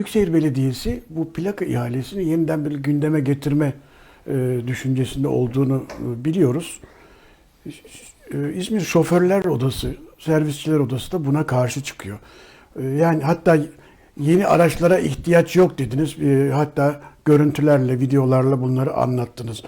Büyükşehir Belediyesi bu plaka ihalesini yeniden bir gündeme getirme e, düşüncesinde olduğunu e, biliyoruz. E, İzmir Şoförler Odası, Servisçiler Odası da buna karşı çıkıyor. Yani hatta yeni araçlara ihtiyaç yok dediniz. Hatta görüntülerle, videolarla bunları anlattınız.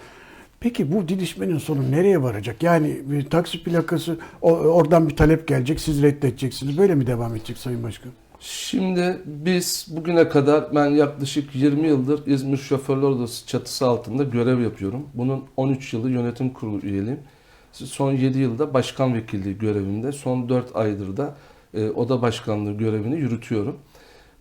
Peki bu didişmenin sonu nereye varacak? Yani bir taksi plakası oradan bir talep gelecek, siz reddedeceksiniz. Böyle mi devam edecek Sayın Başkan? Şimdi biz bugüne kadar ben yaklaşık 20 yıldır İzmir Şoförler Odası çatısı altında görev yapıyorum. Bunun 13 yılı yönetim kurulu üyeliğim. Son 7 yılda başkan vekilliği görevinde, son 4 aydır da e, oda başkanlığı görevini yürütüyorum.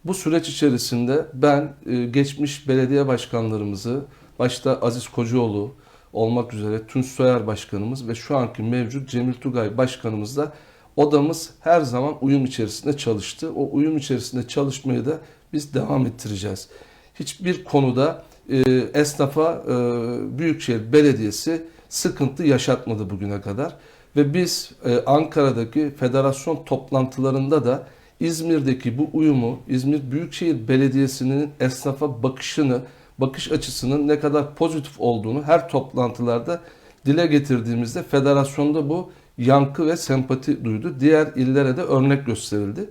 Bu süreç içerisinde ben e, geçmiş belediye başkanlarımızı, başta Aziz Kocaoğlu olmak üzere Tunç Soyer başkanımız ve şu anki mevcut Cemil Tugay başkanımızla odamız her zaman uyum içerisinde çalıştı. O uyum içerisinde çalışmayı da biz devam ettireceğiz. Hiçbir konuda e, esnafa e, Büyükşehir Belediyesi sıkıntı yaşatmadı bugüne kadar. Ve biz e, Ankara'daki federasyon toplantılarında da İzmir'deki bu uyumu, İzmir Büyükşehir Belediyesi'nin esnafa bakışını, bakış açısının ne kadar pozitif olduğunu her toplantılarda dile getirdiğimizde federasyonda bu yankı ve sempati duydu. Diğer illere de örnek gösterildi.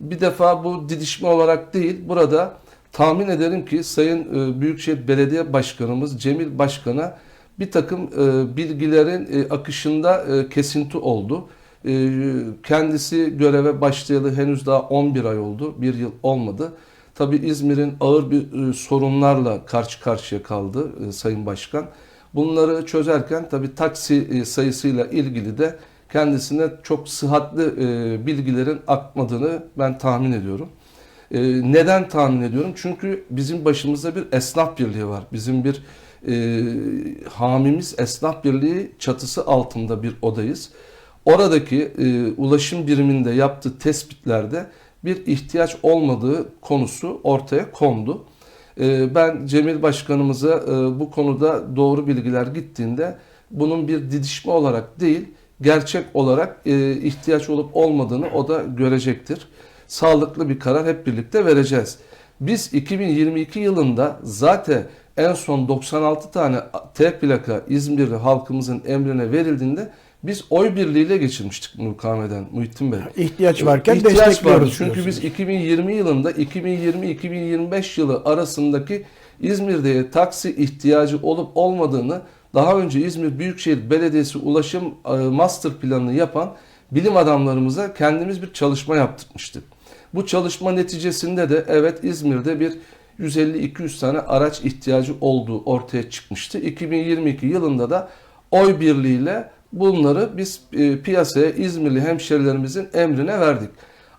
Bir defa bu didişme olarak değil, burada tahmin ederim ki Sayın e, Büyükşehir Belediye Başkanımız Cemil Başkan'a bir takım e, bilgilerin e, akışında kesinti oldu. Kendisi göreve başlayalı henüz daha 11 ay oldu, bir yıl olmadı. Tabii İzmir'in ağır bir sorunlarla karşı karşıya kaldı Sayın Başkan. Bunları çözerken tabii taksi e, sayısıyla ilgili de kendisine çok sıhhatli e, bilgilerin akmadığını ben tahmin ediyorum. E, Neden tahmin ediyorum? Çünkü bizim başımızda bir esnaf birliği var. Bizim bir e, hamimiz esnaf birliği çatısı altında bir odayız. Oradaki e, ulaşım biriminde yaptığı tespitlerde bir ihtiyaç olmadığı konusu ortaya kondu. E, ben Cemil Başkanımıza e, bu konuda doğru bilgiler gittiğinde bunun bir didişme olarak değil, gerçek olarak e, ihtiyaç olup olmadığını o da görecektir. Sağlıklı bir karar hep birlikte vereceğiz. Biz 2022 yılında zaten en son 96 tane T plaka İzmirli halkımızın emrine verildiğinde biz oy birliğiyle geçirmiştik mukameden Muhittin Bey. İhtiyaç varken İhtiyaç destekliyoruz. vardı. Çünkü biz 2020 yılında 2020-2025 yılı arasındaki İzmir'de taksi ihtiyacı olup olmadığını daha önce İzmir Büyükşehir Belediyesi ulaşım e, master planını yapan bilim adamlarımıza kendimiz bir çalışma yaptırmıştık. Bu çalışma neticesinde de evet İzmir'de bir 150-200 tane araç ihtiyacı olduğu ortaya çıkmıştı. 2022 yılında da oy birliğiyle bunları biz e, piyasaya İzmirli hemşerilerimizin emrine verdik.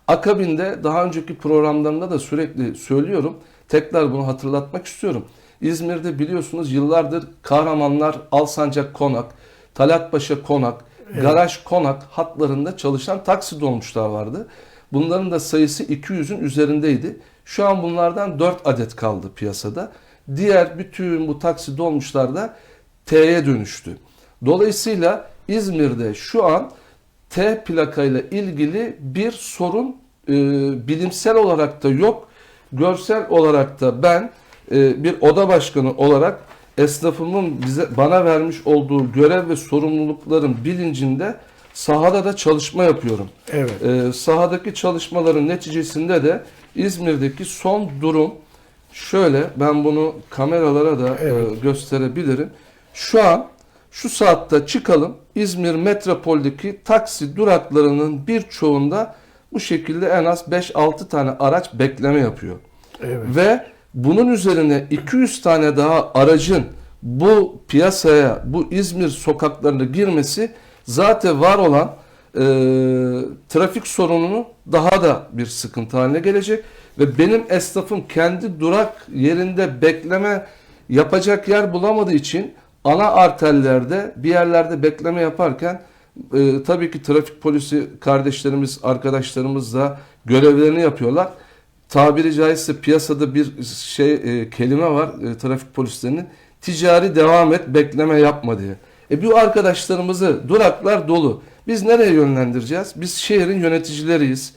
Akabinde daha önceki programlarımda da sürekli söylüyorum. Tekrar bunu hatırlatmak istiyorum. İzmir'de biliyorsunuz yıllardır Kahramanlar, Alsancak Konak, Talatpaşa Konak, Garaj Konak hatlarında çalışan taksi dolmuşlar vardı. Bunların da sayısı 200'ün üzerindeydi. Şu an bunlardan 4 adet kaldı piyasada. Diğer bütün bu taksi dolmuşlar da T'ye dönüştü. Dolayısıyla İzmir'de şu an T plakayla ilgili bir sorun e, bilimsel olarak da yok. Görsel olarak da ben e, bir oda başkanı olarak esnafımın bize bana vermiş olduğu görev ve sorumlulukların bilincinde sahada da çalışma yapıyorum. Evet. E, sahadaki çalışmaların neticesinde de İzmir'deki son durum şöyle ben bunu kameralara da e, Evet. gösterebilirim. Şu an şu saatte çıkalım İzmir metropoldeki taksi duraklarının birçoğunda bu şekilde en az 5-6 tane araç bekleme yapıyor. Evet. Ve bunun üzerine 200 tane daha aracın bu piyasaya, bu İzmir sokaklarına girmesi zaten var olan e, trafik sorununu daha da bir sıkıntı haline gelecek. Ve benim esnafım kendi durak yerinde bekleme yapacak yer bulamadığı için ana arterlerde bir yerlerde bekleme yaparken e, tabii ki trafik polisi kardeşlerimiz, arkadaşlarımız da görevlerini yapıyorlar tabiri caizse piyasada bir şey e, kelime var e, trafik polislerinin ticari devam et bekleme yapma diye. E bu arkadaşlarımızı duraklar dolu. Biz nereye yönlendireceğiz? Biz şehrin yöneticileriyiz.